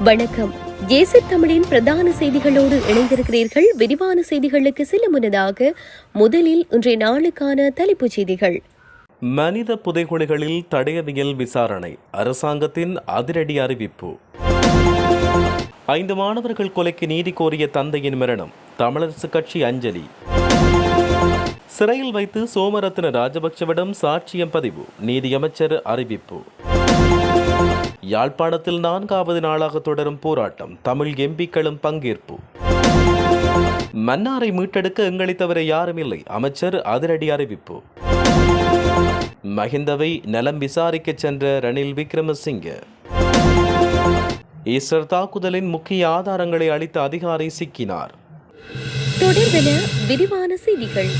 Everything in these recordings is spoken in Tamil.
வணக்கம். ஏசி தமிழின் பிரதான செய்திகளோடு இணைந்திருக்கிறீர்கள். விரிவான செய்திகளுக்கு செல்ல முன்னதாக முதலில் இன்றைய நாளுக்கான தலைப்புச் செய்திகள். மனித புதைகுழிகளில் தடயவியல் விசாரணை. அரசாங்கத்தின் அதிரடி அறிவிப்பு. ஐந்து மாணவர்கள் கொலைக்கு நீதி கோரிய தந்தையின் மரணம். தமிழரசு கட்சி அஞ்சலி. சிறையில் வைத்து சோமரத்ன ராஜபக்சவிடம் சாட்சியம் பதிவு. நீதியமைச்சர் அறிவிப்பு. யாழ்ப்பாணத்தில் நான்காவது நாளாக தொடரும் போராட்டம் தமிழ் எம்பிக்களும் பங்கேற்பு. மன்னாரை மீட்டெடுக்க எங்களை தவிர யாரும் இல்லை அமைச்சர் அதிரடி அறிவிப்பு. மஹிந்தவை நலம் விசாரிக்க சென்ற ரணில் விக்ரமசிங்க. ஈஸ்டர் தாக்குதலின் முக்கிய ஆதாரங்களை அளித்த அதிகாரி சிக்கினார். தொடர்பென விரிவான செய்திகள்.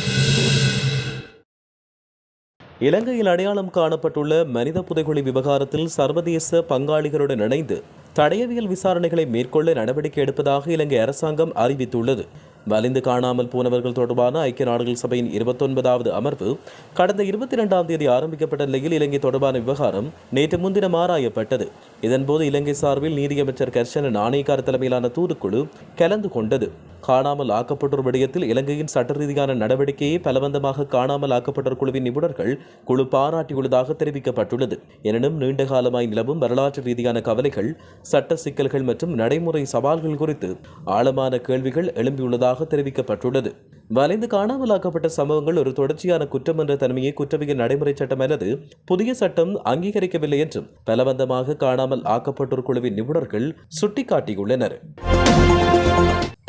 இலங்கையில் அடையாளம் காணப்பட்டுள்ள மனித புதைகுழி விவகாரத்தில் சர்வதேச பங்காளிகளுடன் இணைந்து தடயவியல் விசாரணைகளை மேற்கொள்ள நடவடிக்கை எடுப்பதாக இலங்கை அரசாங்கம் அறிவித்துள்ளது. வலிந்து காணாமல் போனவர்கள் தொடர்பான ஐக்கிய நாடுகள் சபையின் இருபத்தொன்பதாவது அமர்வு கடந்த இருபத்தி இரண்டாம் தேதி ஆரம்பிக்கப்பட்ட நிலையில் இலங்கை தொடர்பான விவகாரம் நேற்று முன்தினம் ஆராயப்பட்டது. இதன்போது இலங்கை சார்பில் நீதியமைச்சர் கர்ஷன நாணயக்கார் தலைமையிலான தூதுக்குழு கலந்து கொண்டது. காணாமல் ஆக்கப்பட்டோர் விடயத்தில் இலங்கையின் சட்ட ரீதியான நடவடிக்கையை பலவந்தமாக காணாமல் ஆக்கப்பட்டோர் குழுவின் நிபுணர்கள் குழு பாராட்டியுள்ளதாக தெரிவிக்கப்பட்டுள்ளது. எனினும் நீண்ட காலமாய் நிலவும் வரலாற்று ரீதியான கவலைகள் சட்ட சிக்கல்கள் மற்றும் நடைமுறை சவால்கள் குறித்து ஆழமான கேள்விகள் எழும்பியுள்ளதாக தெரிவிக்கப்பட்டுள்ளது. வலைந்து காணாமலாக்கப்பட்ட சம்பவங்கள் ஒரு தொடர்ச்சியான குற்றம் என்ற தன்மையை குற்றவியல் நடைமுறை சட்டம் அல்லது புதிய சட்டம் அங்கீகரிக்கவில்லை என்றும் பலவந்தமாக காணாமல் ஆக்கப்பட்டோர் குழுவின் நிபுணர்கள் சுட்டிக்காட்டியுள்ளனர்.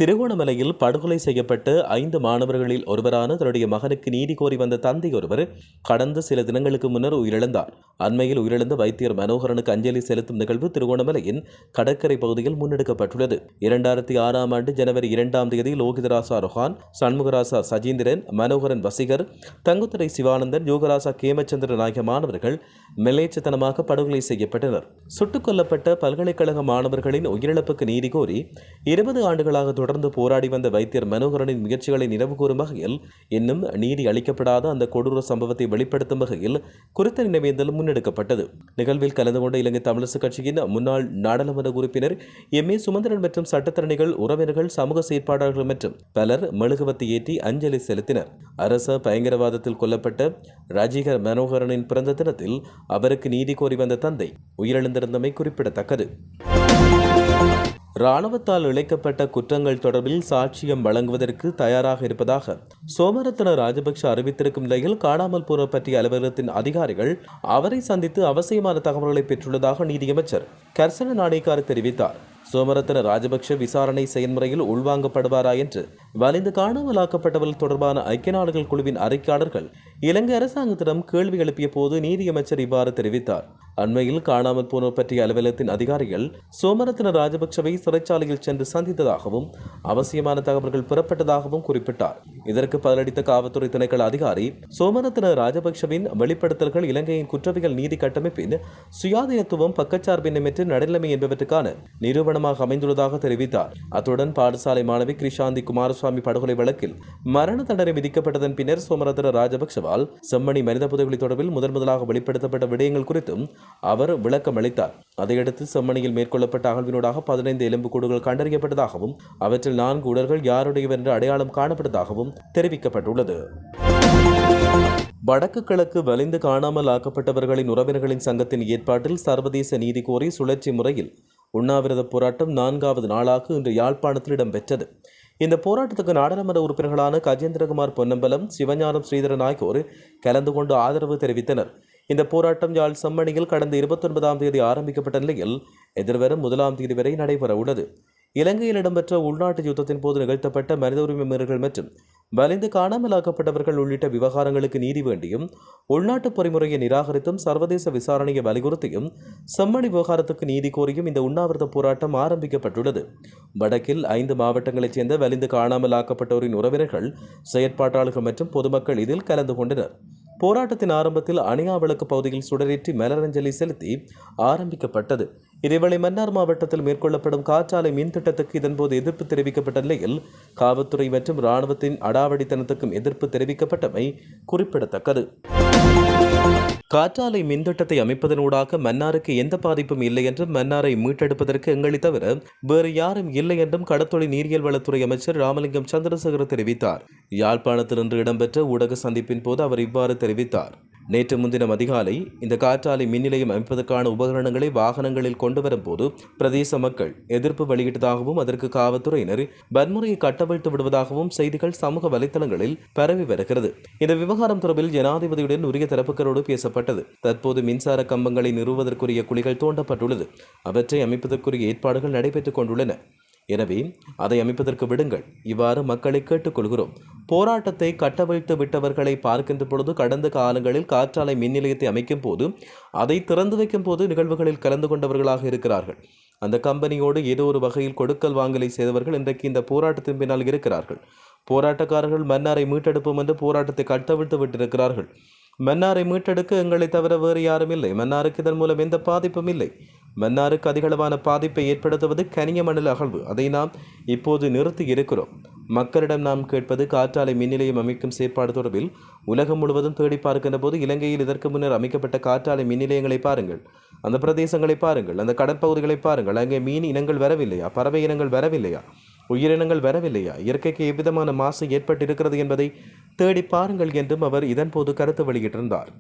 திருகோணமலையில் படுகொலை செய்யப்பட்டு ஐந்து மாணவர்களில் ஒருவரான தன்னுடைய மகனுக்கு நீதி கோரி வந்த தந்தை ஒருவர் கடந்த சில தினங்களுக்கு முன்னர் உயிரிழந்தார். அண்மையில் உயிரிழந்த வைத்தியர் மனோகரனுக்கு அஞ்சலி செலுத்தும் நிகழ்வு திருகோணமலையின் கடற்கரை பகுதியில் முன்னெடுக்கப்பட்டுள்ளது. இரண்டாயிரத்தி ஆறாம் ஆண்டு ஜனவரி இரண்டாம் தேதி லோகிதராசா ரொஹான் சண்முகராசா சஜீந்திரன் மனோகரன் வசிகர் தங்குத்துறை சிவானந்தன் யோகராசா கேமச்சந்திரன் ஆகிய மாணவர்கள் மெல்லேச்சத்தனமாக படுகொலை செய்யப்பட்டனர். சுட்டுக் கொல்லப்பட்ட பல்கலைக்கழக மாணவர்களின் உயிரிழப்புக்கு நீதி கோரி இருபது ஆண்டுகளாக தொடர்ந்து போராடி வந்த வைத்தியர் மனோகரனின் முயற்சிகளை நினைவு கூறும் வகையில் இன்னும் நீதி அளிக்கப்படாத அந்த கொடூர சம்பவத்தை வெளிப்படுத்தும் வகையில் குறித்த நினைவேந்தல் முன்னெடுக்கப்பட்டது. நிகழ்வில் கலந்து கொண்ட இலங்கை தமிழரசு கட்சியின் முன்னாள் நாடாளுமன்ற உறுப்பினர் எம். ஏ. சுமந்திரன் மற்றும் சட்டத்தரணிகள் உறவினர்கள் சமூக செயற்பாட்டாளர்கள் மற்றும் பலர் மெழுகுவத்தி ஏற்றி அஞ்சலி செலுத்தினர். அரச பயங்கரவாதத்தில் கொல்லப்பட்ட ராஜீகர் மனோகரனின் பிறந்த தினத்தில் அவருக்கு நீதி கோரி வந்த தந்தை உயிரிழந்திருந்தமை குறிப்பிடத்தக்கது. இராணுவத்தால் இழைக்கப்பட்ட குற்றங்கள் தொடர்பில் சாட்சியம் வழங்குவதற்கு தயாராக இருப்பதாக சோமரத்ன ராஜபக்ஷ அறிவித்திருக்கும் நிலையில் காணாமல் போன பற்றிய அலுவலகத்தின் அதிகாரிகள் அவரை சந்தித்து அவசியமான தகவல்களை பெற்றுள்ளதாக நீதியமைச்சர் கர்சன நாணயக்கார் தெரிவித்தார். சோமரத்ன ராஜபக்ஷ விசாரணை செயல்முறையில் உள்வாங்கப்படுவாரா என்று வலிந்து காணாமலாக்கப்பட்டவர்கள் தொடர்பான ஐக்கிய நாடுகள் குழுவின் அறிக்கையாளர்கள் இலங்கை அரசாங்கத்திடம் கேள்வி எழுப்பிய போது நீதியமைச்சர் இவ்வாறு தெரிவித்தார். அண்மையில் காணாமல் போனோர் பற்றிய அலுவலகத்தின் அதிகாரிகள் சோமரத்ன ராஜபக்சவை சிறைச்சாலையில் சென்று சந்தித்ததாகவும் அவசியமான தகவல்கள் பெறப்பட்டதாகவும் குறிப்பிட்டார். இதற்கு பதிலளித்த காவல்துறை திணைக்கள அதிகாரி சோமரத்ன ராஜபக்சவின் வெளிப்படுத்தல்கள் இலங்கையின் குற்றவியல் நீதி கட்டமைப்பின் சுயாதீனத்துவம் பக்கச்சார்பின்மையற்ற நடுநிலைமை என்பவற்றுக்கான நிரூபணமாக அமைந்துள்ளதாக தெரிவித்தார். அத்துடன் பாடசாலை மாணவி கிருஷாந்தி குமாரசுவாமி படுகொலை வழக்கில் மரண தண்டனை விதிக்கப்பட்டதன் பின்னர் சோமரத்ன ராஜபக்சவால் செம்மணி மனித புதைகுழி தொடர்பில் முதன் முதலாக வெளிப்படுத்தப்பட்ட விடயங்கள் குறித்தும் அவர் விளக்கம் அளித்தார் அதையடுத்து செம்மணியில் மேற்கொள்ளப்பட்ட அகழ்வினூடாக பதினைந்து எலும்புக்கூடுகள் கண்டறியப்பட்டதாகவும் அவற்றில் நான்கு உடல்கள் யாருடையவர் என்று அடையாளம் காணப்பட்டதாகவும் தெரிவிக்கப்பட்டுள்ளது. வடக்கு கிழக்கு வலிந்து காணாமல் ஆக்கப்பட்டவர்களின் உறவினர்களின் சங்கத்தின் ஏற்பாட்டில் சர்வதேச நீதி கோரி சுழற்சி முறையில் உண்ணாவிரத போராட்டம் நான்காவது நாளாக இன்று யாழ்ப்பாணத்தில் இடம்பெற்றது. இந்த போராட்டத்துக்கு நாடாளுமன்ற உறுப்பினர்களான கஜேந்திரகுமார் பொன்னம்பலம் சிவஞானம் ஸ்ரீதரன் ஆகியோர் கலந்து கொண்டு ஆதரவு தெரிவித்தனர். இந்த போராட்டம் யாழ் செம்மணியில் கடந்த இருபத்தொன்பதாம் தேதி ஆரம்பிக்கப்பட்ட நிலையில் எதிர்வரும் முதலாம் தேதி வரை நடைபெற உள்ளது. இலங்கையில் இடம்பெற்ற உள்நாட்டு யுத்தத்தின் போது நிகழ்த்தப்பட்ட மனித உரிமை மீறல்கள் மற்றும் வலிந்து காணாமலாக்கப்பட்டவர்கள் உள்ளிட்ட விவகாரங்களுக்கு நீதி வேண்டியும் உள்நாட்டு பொறிமுறையை நிராகரித்தும் சர்வதேச விசாரணையை வலியுறுத்தியும் செம்மணி விவகாரத்துக்கு நீதி கோரியும் இந்த உண்ணாவிரத போராட்டம் ஆரம்பிக்கப்பட்டுள்ளது. வடக்கில் ஐந்து மாவட்டங்களைச் சேர்ந்த வலிந்து காணாமலாக்கப்பட்டோரின் உறவினர்கள் செயற்பாட்டாளர்கள் மற்றும் பொதுமக்கள் இதில் கலந்து கொண்டனர். போராட்டத்தின் ஆரம்பத்தில் அணியா விளக்கு பகுதியில் சுடரேற்றி மலரஞ்சலி செலுத்தி ஆரம்பிக்கப்பட்டது. இதேவேளை மன்னார் மாவட்டத்தில் மேற்கொள்ளப்படும் காற்றாலை மின் திட்டத்துக்கு இதன்போது எதிர்ப்பு தெரிவிக்கப்பட்ட நிலையில் காவல்துறை மற்றும் இராணுவத்தின் அடாவடித்தனத்துக்கும் எதிர்ப்பு தெரிவிக்கப்பட்டமை குறிப்பிடத்தக்கது. காற்றாலை மின்திட்டத்தை அமைப்பதனூடாக மன்னாருக்கு எந்த பாதிப்பும் இல்லை என்றும் மன்னாரை மீட்டெடுப்பதற்கு எங்களை தவிர வேறு யாரும் இல்லை என்றும் கடத்தொழில் நீரியல் வளத்துறை அமைச்சர் ராமலிங்கம் சந்திரசேகர் தெரிவித்தார். யாழ்ப்பாணத்தில் இன்று இடம்பெற்ற ஊடக சந்திப்பின் போது அவர் இவ்வாறு தெரிவித்தார். நேற்று முன்தினம் அதிகாலை இந்த காற்றாலை மின் நிலையம் அமைப்பதற்கான உபகரணங்களை வாகனங்களில் கொண்டு வரும்போது பிரதேச மக்கள் எதிர்ப்பு வெளியிட்டதாகவும் அதற்கு காவல்துறையினர் வன்முறையை கட்டவிழ்த்து விடுவதாகவும் செய்திகள் சமூக வலைதளங்களில் பரவி வருகிறது. இந்த விவகாரம் தொடர்பில் ஜனாதிபதியுடன் உரிய தரப்புகளோடு பேசப்பட்டது. தற்போது மின்சார கம்பங்களை நிறுவுவதற்குரிய குழிகள் தோண்டப்பட்டுள்ளது. அவற்றை அமைப்பதற்குரிய ஏற்பாடுகள் நடைபெற்றுக் கொண்டுள்ளன. எனவே அதை அமைப்பதற்கு விடுங்கள். இவ்வாறு மக்களை கேட்டுக்கொள்கிறோம். போராட்டத்தை கட்டவிழ்த்து விட்டவர்களை பார்க்கின்ற பொழுது கடந்த காலங்களில் காற்றாலை மின் நிலையத்தை அமைக்கும் போது அதை திறந்து வைக்கும் போது நிகழ்வுகளில் கலந்து கொண்டவர்களாக இருக்கிறார்கள். அந்த கம்பெனியோடு ஏதோ ஒரு வகையில் கொடுக்கல் வாங்கலை செய்தவர்கள் இன்றைக்கு இந்த போராட்டத்தின் பின்னால் இருக்கிறார்கள். போராட்டக்காரர்கள் மன்னாரை மீட்டெடுப்போம் என்று போராட்டத்தை கட்டவிழ்த்து விட்டிருக்கிறார்கள். மன்னாரை மீட்டெடுக்க எங்களை தவிர வேறு யாரும் இல்லை. மன்னாருக்கு இதன் மூலம் எந்த பாதிப்பும் இல்லை. மன்னாருக்கு அதிகளவான பாதிப்பை ஏற்படுத்துவது கனிய மணல் அகழ்வு. அதை நாம் இப்போது நிறுத்தி இருக்கிறோம். மக்களிடம் நாம் கேட்பது காற்றாலை மின் நிலையம் அமைக்கும் செயற்பாடு தொடர்பில் உலகம் முழுவதும் தேடி பார்க்கின்ற போது இலங்கையில் இதற்கு முன்னர் அமைக்கப்பட்ட காற்றாலை மின் நிலையங்களை பாருங்கள். அந்த பிரதேசங்களை பாருங்கள். அந்த கடற்பகுதிகளை பாருங்கள். அங்கே மீன் இனங்கள் வரவில்லையா? பறவை இனங்கள் வரவில்லையா? உயிரினங்கள் வரவில்லையா? இயற்கைக்கு எவ்விதமான மாசு ஏற்பட்டிருக்கிறது என்பதை தேடி பாருங்கள் என்றும் அவர் இதன்போது கருத்து வெளியிட்டிருந்தார்.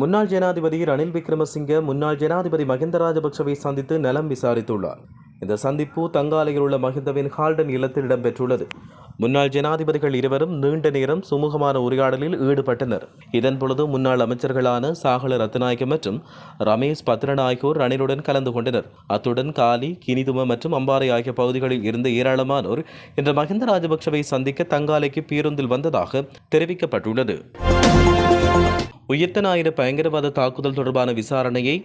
முன்னாள் ஜனாதிபதி ரணில் விக்ரமசிங்க முன்னாள் ஜனாதிபதி மஹிந்த ராஜபக்சவை சந்தித்து நலம் விசாரித்துள்ளார். இந்த சந்திப்பு தங்காலையில் உள்ள மஹிந்தவின் ஹால்டன் இல்லத்தில் இடம்பெற்றுள்ளது. முன்னாள் ஜனாதிபதிகள் இருவரும் நீண்ட நேரம் சுமூகமான உரையாடலில் ஈடுபட்டனர். இதன் பொழுது முன்னாள் அமைச்சர்களான சாகல ரத்நாயக்க மற்றும் ரமேஷ் பத்ரன் ஆகியோர் ரணிலுடன் கலந்து கொண்டனர். அத்துடன் காலி கினிதும மற்றும் அம்பாறை ஆகிய பகுதிகளில் இருந்த ஏராளமானோர் இன்று மஹிந்த ராஜபக்சவை சந்திக்க தங்காலைக்கு பேருந்தில் வந்ததாக தெரிவிக்கப்பட்டுள்ளது. உயிர்த்த ஞாயிறு பயங்கரவாத தாக்குதல் தொடர்பான விசாரணையை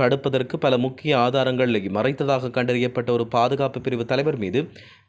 தடுப்பதற்கு பல முக்கிய ஆதாரங்களை மறைத்ததாக கண்டறியப்பட்ட ஒரு பாதுகாப்பு பிரிவு தலைவர் மீது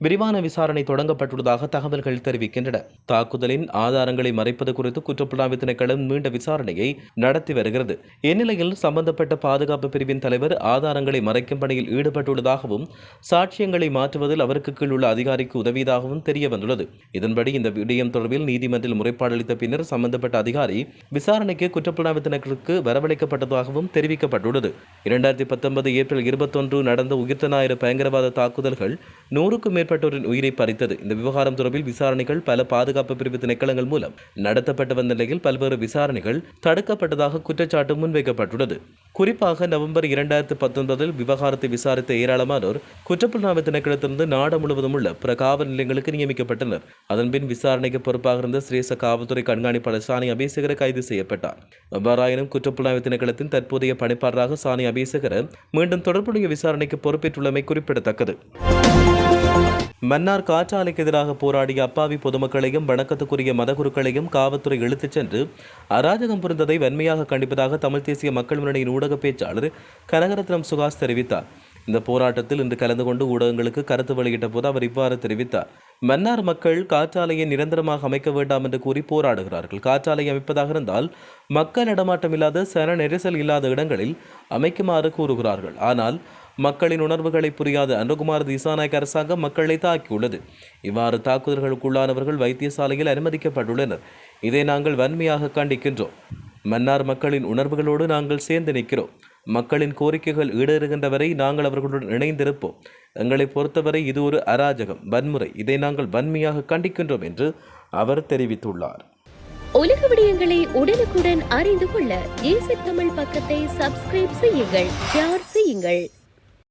விரிவான விசாரணை தொடங்கப்பட்டுள்ளதாக தகவல்கள் தெரிவிக்கின்றன. தாக்குதலின் ஆதாரங்களை மறைப்பது குறித்து குற்றப்புலனாய்வு திணைக்களம் நீண்ட விசாரணையை நடத்தி வருகிறது. இந்நிலையில் சம்பந்தப்பட்ட பாதுகாப்பு பிரிவின் தலைவர் ஆதாரங்களை மறைக்கும் பணியில் ஈடுபட்டுள்ளதாகவும் சாட்சியங்களை மாற்றுவதில் அவருக்கு கீழ் உள்ள அதிகாரிக்கு உதவியதாகவும் தெரிய வந்துள்ளது இதன்படி இந்த விடயம் தொடர்பில் நீதிமன்றில் முறைப்பாடு அளித்த பின்னர் சம்பந்தப்பட்ட அதிகாரி விசாரணைக்கு குற்றப்புலனாய்வு திணைக்களுக்கு வரவழைக்கப்பட்டதாகவும் தெரிவிக்கப்பட்டுள்ளது. இரண்டாயிரத்தி பத்தொன்பது ஏப்ரல் இருபத்தொன்று நடந்த உயிர்த்த ஞாயிறு பயங்கரவாத தாக்குதல்கள் நூறுக்கும் மேற்பட்டோரின் உயிரை பறித்தது. இந்த விவகாரம் தொடர்பில் விசாரணைகள் பல பாதுகாப்பு பிரிவு திணைக்களங்கள் மூலம் நடத்தப்பட்டு வந்த நிலையில் பல்வேறு விசாரணைகள் தடுக்கப்பட்டதாக குற்றச்சாட்டு முன்வைக்கப்பட்டுள்ளது. குறிப்பாக நவம்பர் இரண்டாயிரத்து பத்தொன்பதில் விவகாரத்தை விசாரித்த ஏராளமானோர் குற்றப்புலனாய்வு திணைக்களத்திலிருந்து நாடு முழுவதும் உள்ள பிற காவல் நிலையங்களுக்கு நியமிக்கப்பட்டனர். அதன்பின் விசாரணைக்கு பொறுப்பாக இருந்த சிரேச காவல்துறை கண்காணிப்பாளர் சாணி அபேசகர கைது செய்யப்பட்டார். எவ்வாறாயினும் குற்றப்புலனாய்வு திணைக்களத்தின் தற்போதைய பணிப்பாளராக சாணி அபேசகர மீண்டும் தொடர்புடைய விசாரணைக்கு பொறுப்பேற்றுள்ளமை குறிப்பிடத்தக்கது. மன்னார் காற்றாலைக்கு எதிராக போராடிய அப்பாவி பொதுமக்களையும் வணக்கத்துக்குரிய மதகுருக்களையும் காவல்துறை இழுத்துச் சென்று அராஜகம் புரிந்ததை வன்மையாக கண்டிப்பதாக தமிழ் தேசிய மக்கள் முன்னணியின் ஊடக பேச்சாளர் கனகரத்னம் சுகாஸ் தெரிவித்தார். இந்த போராட்டத்தில் இன்று கலந்து கொண்டு ஊடகங்களுக்கு கருத்து வெளியிட்ட போது அவர் இவ்வாறு தெரிவித்தார். மன்னார் மக்கள் காற்றாலையை நிரந்தரமாக அமைக்க வேண்டாம் என்று கூறி போராடுகிறார்கள். காற்றாலை அமைப்பதாக இருந்தால் மக்கள் நடமாட்டம் இல்லாத சன நெரிசல் இல்லாத இடங்களில் அமைக்குமாறு கூறுகிறார்கள். ஆனால் மக்களின் உணர்வுகளை புரியாத அனுகுமார் திசாநாயக் அரசாங்கம் மக்களை தாக்கியுள்ளது. இவ்வாறு தாக்குதல்களுக்குள்ளானவர்கள் வைத்தியசாலையில் அனுமதிக்கப்பட்டுள்ளனர். இதை நாங்கள் வன்மையாக கண்டிக்கின்றோம். மன்னார் மக்களின் உணர்வுகளோடு நாங்கள் சேர்ந்து நிற்கிறோம். மக்களின் கோரிக்கைகள் ஈடேறுகின்ற வரை நாங்கள் அவர்களுடன் இணைந்திருப்போம். எங்களை பொறுத்தவரை இது ஒரு அராஜகம் வன்முறை. இதை நாங்கள் வன்மையாக கண்டிக்கின்றோம் என்று அவர் தெரிவித்துள்ளார். உலக விடயங்களை உடனுக்குடன் அறிந்து கொள்ள ஏசி தமிழ் பக்கத்தை சப்ஸ்கிரைப் செய்யுங்கள் ஷேர் செய்யுங்கள்.